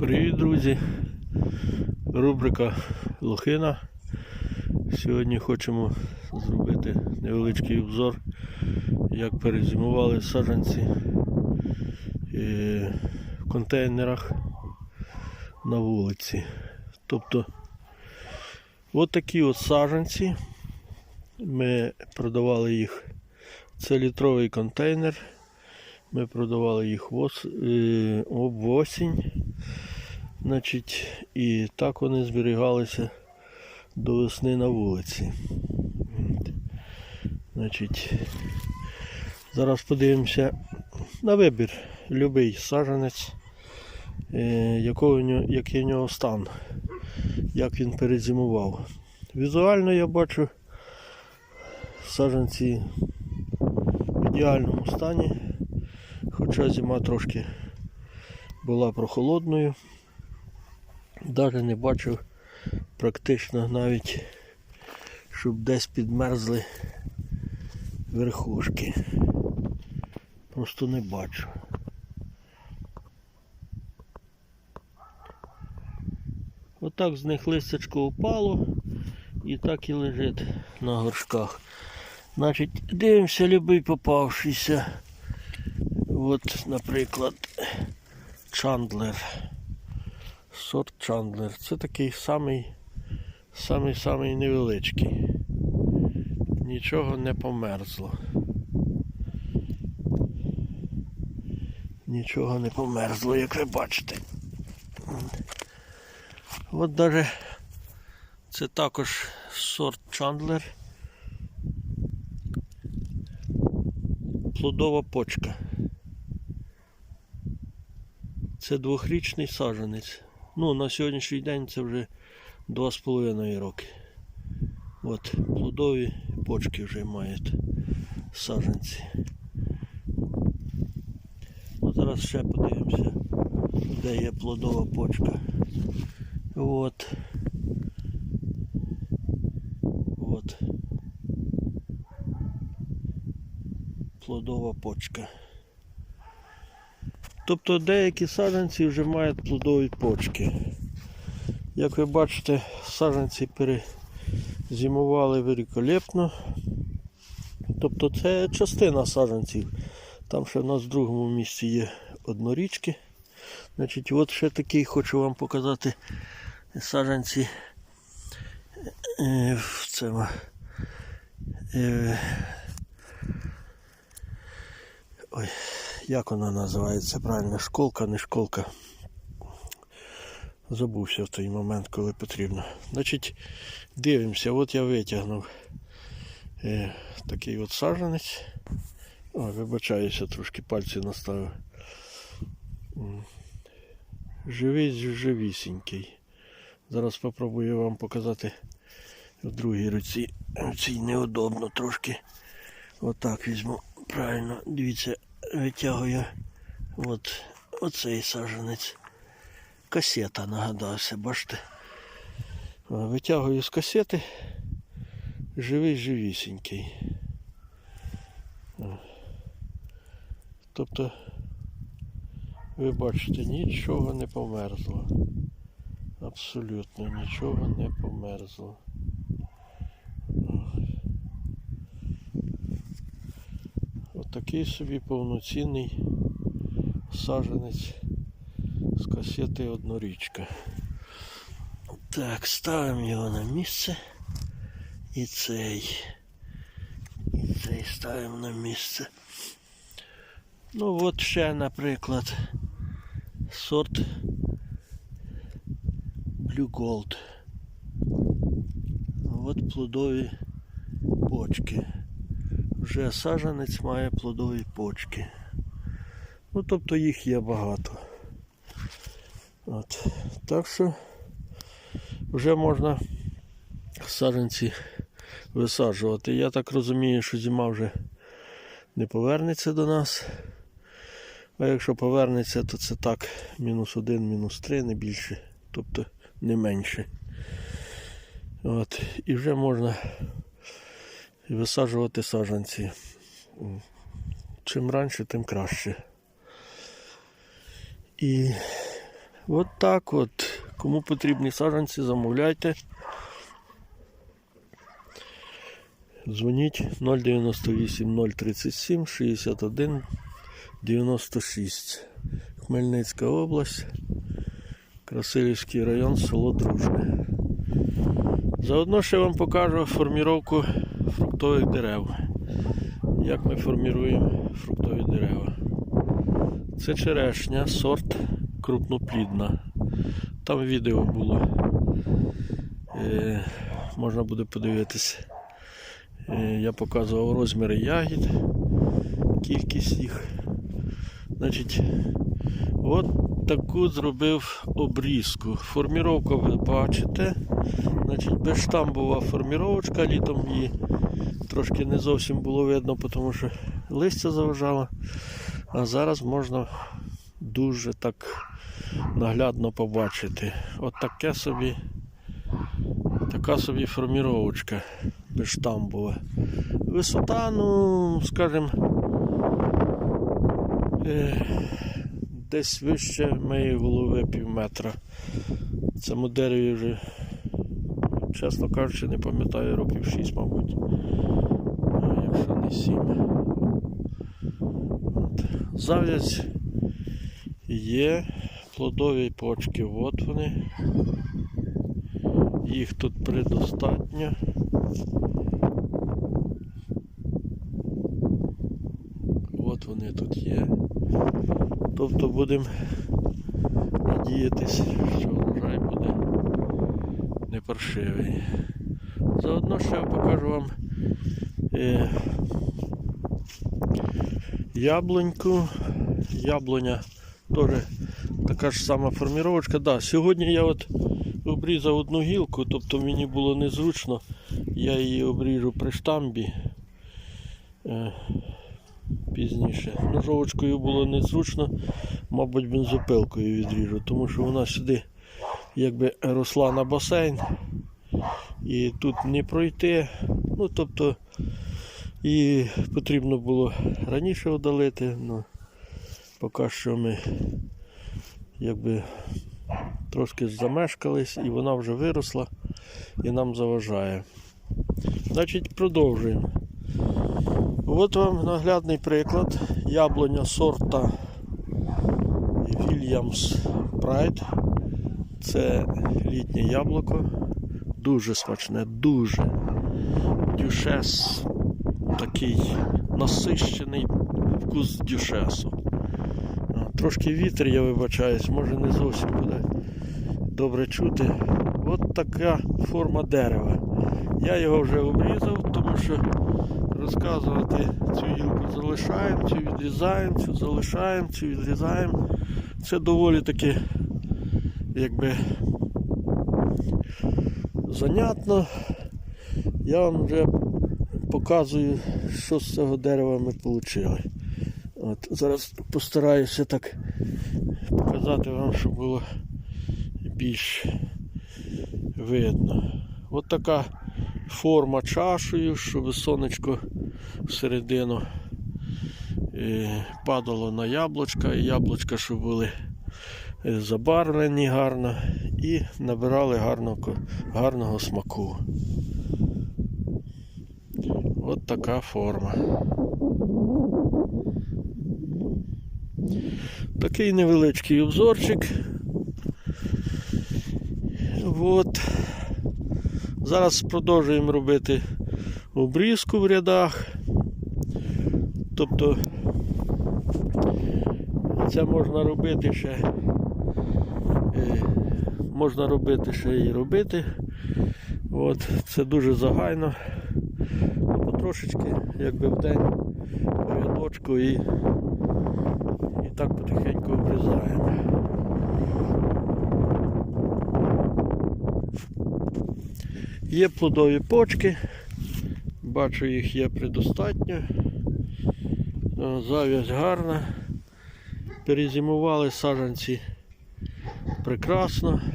Привіт, друзі! Рубрика Лохина. Сьогодні хочемо зробити невеличкий обзор, як перезимували саджанці е, в контейнерах на вулиці. Тобто, от такі от саджанці. Ми продавали їх. Це літровий контейнер. Ми продавали їх е, об осінь. Значить, і так вони зберігалися до весни на вулиці. Значить, зараз подивимося на вибір. Любий саджанець, е, який в нього стан, як він перезимував. Візуально я бачу саджанці в ідеальному стані. Хоча зима трошки була прохолодною. Навіть не бачив практично навіть, щоб десь підмерзли верхушки. Просто не бачу. Отак з них листячко упало і так і лежить на горшках. Значить, дивимося, любий попавшийся. От, наприклад, Чандлер. Сорт Чандлер. Це такий самий, самий самий невеличкий. Нічого не померзло. Нічого не померзло, як ви бачите. От даже це також сорт Чандлер. Плодова почка. Це двохрічний саджанець. Ну, на сьогоднішній день це вже 2,5 роки. От, плодові почки вже мають саджанці. Ну, зараз ще подивимося, де є плодова почка. От. От. Плодова почка. Тобто деякі саджанці вже мають плодові почки. Як ви бачите, саджанці перезимували великолепно. Тобто це частина саджанців. Там ще в нас в другому місці є однорічки. Значить, от ще такий хочу вам показати саджанці е, в цьому. е, Ой, як вона називається правильно? Школка, не школка. Забувся в той момент, коли потрібно. Значить, дивимося, от я витягнув е, такий от саджанець. О, вибачаюся, трошки пальці наставив. Живий живісінький. Зараз спробую вам показати в другій руці. Цій неудобно трошки. Отак візьму. Правильно, дивіться, витягую от оцей саджанець. Касета нагадався, бачите. Витягую з касети. Живий живісінький. Тобто, ви бачите, нічого не померзло. Абсолютно нічого не померзло. Отакий собі повноцінний саджанець з касети однорічка. Так, ставимо його на місце. І цей. І цей ставимо на місце. Ну от ще, наприклад, сорт Blue Gold. От плодові почки вже саджанець має плодові почки. Ну, тобто їх є багато. От. Так що вже можна саджанці висаджувати. Я так розумію, що зима вже не повернеться до нас. А якщо повернеться, то це так, мінус один, мінус три, не більше, тобто не менше. От. І вже можна і висаджувати саджанці. Чим раніше, тим краще. І От так от. Кому потрібні саджанці, замовляйте. Дзвоніть 098 037 61 96. Хмельницька область, Красилівський район, село Дружне. Заодно ще вам покажу форміровку фруктових дерев. Як ми форміруємо фруктові дерева. Це черешня, сорт крупноплідна. Там відео було. Е, можна буде подивитись. Е, я показував розміри ягід, кількість їх. Значить, от таку зробив обрізку. Форміровку ви бачите. Значить, безштамбова форміровочка, літом її трошки не зовсім було видно, тому що листя заважало. А зараз можна дуже так наглядно побачити. От таке собі, така собі форміровочка безштамбова. Висота, ну, скажімо, е, десь вище моєї голови пів метра. Цьому дереві вже, чесно кажучи, не пам'ятаю років 6, мабуть. Якщо не 7. От. Зав'язь є, плодові почки, от вони. Їх тут предостатньо. От вони тут є. Тобто будемо надіятися, що врожай не паршивий. Заодно ще я покажу вам е, яблуньку. Яблуня теж така ж сама форміровочка. Да, сьогодні я от обрізав одну гілку, тобто мені було незручно. Я її обріжу при штамбі. Е, пізніше. Ножовочкою було незручно, мабуть, бензопилкою відріжу, тому що вона сюди якби росла на басейн. І тут не пройти. Ну, тобто і потрібно було раніше удалити, але поки що ми якби трошки замешкались і вона вже виросла і нам заважає. Значить, продовжуємо. От вам наглядний приклад яблуня сорта Williams Pride. Це літнє яблуко. Дуже смачне, дуже. Дюшес такий насищений вкус дюшесу. Трошки вітер, я вибачаюсь, може не зовсім буде добре чути. От така форма дерева. Я його вже обрізав, тому що розказувати цю гілку залишаємо, цю відрізаємо, цю залишаємо, цю відрізаємо. Це доволі таки якби занятно. Я вам вже показую, що з цього дерева ми отримали. От, зараз постараюся так показати вам, щоб було більш видно. От така форма чашею, щоб сонечко всередину е, падало на яблучка, і яблучка, щоб були забарвлені гарно і набирали гарного, гарного смаку. От така форма. Такий невеличкий обзорчик. От. Зараз продовжуємо робити обрізку в рядах. Тобто це можна робити ще, е, можна робити ще і робити. От, це дуже загайно. Ну, Потрошечки, якби в день рядочку і, і так потихеньку обрізаємо. Є плодові почки, бачу їх є предостатньо. О, Зав'язь гарна. Перезимували саджанці прекрасно.